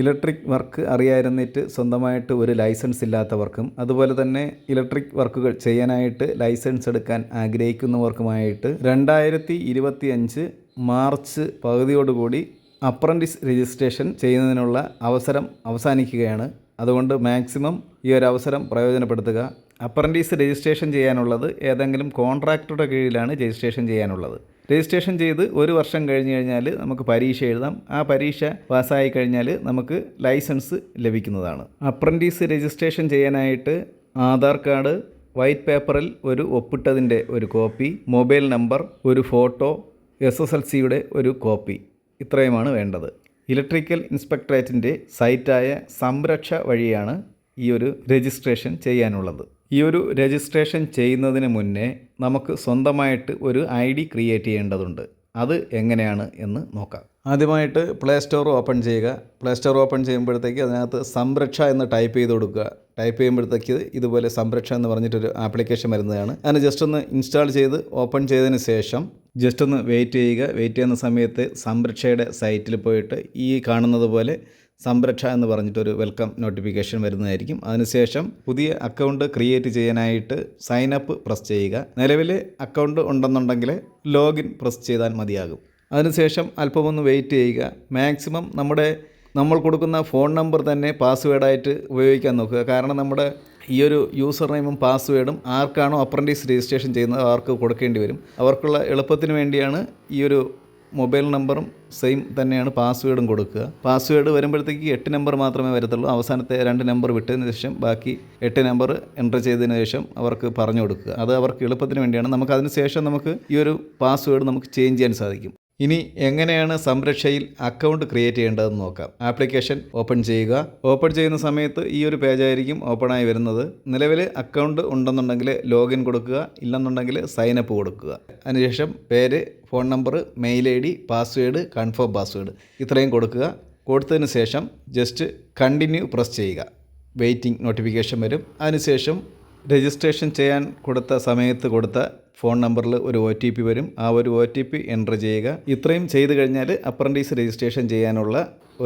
Electric work അറിയാതിരുന്നിട്ട് സ്വന്തമായിട്ട് ഒരു licence ഇല്ലാത്തവർക്കും അതുപോലെ തന്നെ ഇലക്ട്രിക് വർക്കുകൾ ചെയ്യാനായിട്ട് ലൈസൻസ് എടുക്കാൻ ആഗ്രഹിക്കുന്നവർക്കുമായിട്ട് രണ്ടായിരത്തി ഇരുപത്തി അഞ്ച് മാർച്ച് പകുതിയോടുകൂടി അപ്രന്റിസ് രജിസ്ട്രേഷൻ ചെയ്യുന്നതിനുള്ള അവസരം അവസാനിക്കുകയാണ്. അതുകൊണ്ട് മാക്സിമം ഈ ഒരു അവസരം പ്രയോജനപ്പെടുത്തുക. അപ്രന്റീസ് രജിസ്ട്രേഷൻ ചെയ്യാനുള്ളത് ഏതെങ്കിലും കോൺട്രാക്ടറുടെ കീഴിലാണ് രജിസ്ട്രേഷൻ ചെയ്യാനുള്ളത്. രജിസ്ട്രേഷൻ ചെയ്ത് ഒരു വർഷം കഴിഞ്ഞ് കഴിഞ്ഞാൽ നമുക്ക് പരീക്ഷ എഴുതാം. ആ പരീക്ഷ പാസ്സായി കഴിഞ്ഞാൽ നമുക്ക് ലൈസൻസ് ലഭിക്കുന്നതാണ്. അപ്രന്റീസ് രജിസ്ട്രേഷൻ ചെയ്യാനായിട്ട് ആധാർ കാർഡ് വൈറ്റ് പേപ്പറിൽ ഒരു ഒപ്പിട്ടതിന്റെ ഒരു കോപ്പി മൊബൈൽ നമ്പർ ഒരു ഫോട്ടോ എസ് എസ് എൽ സിയുടെ ഒരു കോപ്പി ഇത്രയുമാണ് വേണ്ടത്. ഇലക്ട്രിക്കൽ ഇൻസ്പെക്ടറേറ്റിന്റെ സൈറ്റായ സംരക്ഷ വഴിയാണ് ഈ ഒരു രജിസ്ട്രേഷൻ ചെയ്യാനുള്ളത്. ഈ ഒരു രജിസ്ട്രേഷൻ ചെയ്യുന്നതിന് മുന്നേ നമുക്ക് സ്വന്തമായിട്ട് ഒരു ഐ ഡി ക്രിയേറ്റ് ചെയ്യേണ്ടതുണ്ട്. അത് എങ്ങനെയാണ് എന്ന് നോക്കാം. ആദ്യമായിട്ട് പ്ലേ സ്റ്റോർ ഓപ്പൺ ചെയ്യുക. പ്ലേ സ്റ്റോർ ഓപ്പൺ ചെയ്യുമ്പോഴത്തേക്ക് അതിനകത്ത് സംരക്ഷ എന്ന് ടൈപ്പ് ചെയ്ത് കൊടുക്കുക. ടൈപ്പ് ചെയ്യുമ്പോഴത്തേക്ക് ഇതുപോലെ സംരക്ഷ എന്ന് പറഞ്ഞിട്ടൊരു ആപ്ലിക്കേഷൻ വരുന്നതാണ്. അതിന് ജസ്റ്റ് ഒന്ന് ഇൻസ്റ്റാൾ ചെയ്ത് ഓപ്പൺ ചെയ്തതിന് ശേഷം ജസ്റ്റ് ഒന്ന് വെയിറ്റ് ചെയ്യുക. വെയിറ്റ് ചെയ്യുന്ന സമയത്ത് സംരക്ഷയുടെ സൈറ്റിൽ പോയിട്ട് ഈ കാണുന്നത് പോലെ സംരക്ഷ എന്ന് പറഞ്ഞിട്ടൊരു വെൽക്കം നോട്ടിഫിക്കേഷൻ വരുന്നതായിരിക്കും. അതിനുശേഷം പുതിയ അക്കൗണ്ട് ക്രിയേറ്റ് ചെയ്യാനായിട്ട് സൈൻ അപ്പ് പ്രസ് ചെയ്യുക. നിലവിൽ അക്കൗണ്ട് ഉണ്ടെന്നുണ്ടെങ്കിൽ ലോഗിൻ പ്രസ് ചെയ്താൽ മതിയാകും. അതിനുശേഷം അല്പമൊന്ന് വെയിറ്റ് ചെയ്യുക. മാക്സിമം നമ്മുടെ നമ്മൾ കൊടുക്കുന്ന ഫോൺ നമ്പർ തന്നെ പാസ്വേഡായിട്ട് ഉപയോഗിക്കാൻ നോക്കുക. കാരണം നമ്മുടെ ഈ ഒരു യൂസർ നെയിമും പാസ്വേഡും ആർക്കാണോ അപ്രന്റീസ് രജിസ്ട്രേഷൻ ചെയ്യുന്നത് അവർക്ക് കൊടുക്കേണ്ടി വരും. അവർക്കുള്ള എളുപ്പത്തിന് വേണ്ടിയാണ് ഈ ഒരു മൊബൈൽ നമ്പറും സെയിം തന്നെയാണ് പാസ്വേഡും കൊടുക്കുക. പാസ്വേഡ് വരുമ്പോഴത്തേക്ക് എട്ട് നമ്പർ മാത്രമേ വരത്തുള്ളൂ. അവസാനത്തെ രണ്ട് നമ്പർ വിട്ടതിന് ശേഷം ബാക്കി എട്ട് നമ്പർ എന്റർ ചെയ്തതിന് ശേഷം അവർക്ക് പറഞ്ഞു കൊടുക്കുക. അത് അവർക്ക് എളുപ്പത്തിന് വേണ്ടിയാണ്. നമുക്ക് അതിന് ശേഷം നമുക്ക് ഈ ഒരു പാസ്വേഡ് നമുക്ക് ചേഞ്ച് ചെയ്യാൻ സാധിക്കും. ഇനി എങ്ങനെയാണ് സംരക്ഷയിൽ അക്കൗണ്ട് ക്രിയേറ്റ് ചെയ്യേണ്ടതെന്ന് നോക്കാം. ആപ്ലിക്കേഷൻ ഓപ്പൺ ചെയ്യുക. ഓപ്പൺ ചെയ്യുന്ന സമയത്ത് ഈ ഒരു പേജായിരിക്കും ഓപ്പണായി വരുന്നത്. നിലവിൽ അക്കൗണ്ട് ഉണ്ടെന്നുണ്ടെങ്കിൽ ലോഗിൻ കൊടുക്കുക. ഇല്ലെന്നുണ്ടെങ്കിൽ സൈനപ്പ് കൊടുക്കുക. അതിനുശേഷം പേര് phone number mail I D password confirm password ഇത്രയും കൊടുക്കുക. കൊടുത്തതിന് ശേഷം ജസ്റ്റ് കണ്ടിന്യൂ പ്രസ് ചെയ്യുക. വെയിറ്റിംഗ് നോട്ടിഫിക്കേഷൻ വരും. അതിനുശേഷം രജിസ്ട്രേഷൻ ചെയ്യാൻ കൊടുത്ത സമയത്ത് കൊടുത്ത ഫോൺ നമ്പറിൽ ഒരു ഒ ടി പി വരും. ആ ഒരു ഒ ടി പി എന്റർ ചെയ്യുക. ഇത്രയും ചെയ്തു കഴിഞ്ഞാൽ അപ്രന്റീസ് രജിസ്ട്രേഷൻ ചെയ്യാനുള്ള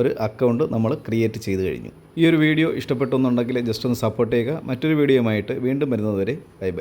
ഒരു അക്കൗണ്ട് നമ്മൾ ക്രിയേറ്റ് ചെയ്തു കഴിഞ്ഞു. ഈ ഒരു വീഡിയോ ഇഷ്ടപ്പെട്ടെന്നുണ്ടെങ്കിൽ ജസ്റ്റ് ഒന്ന് സപ്പോർട്ട് ചെയ്യുക. മറ്റൊരു വീഡിയോയുമായിട്ട് വീണ്ടും വരുന്നതുവരെ ബൈ ബൈ.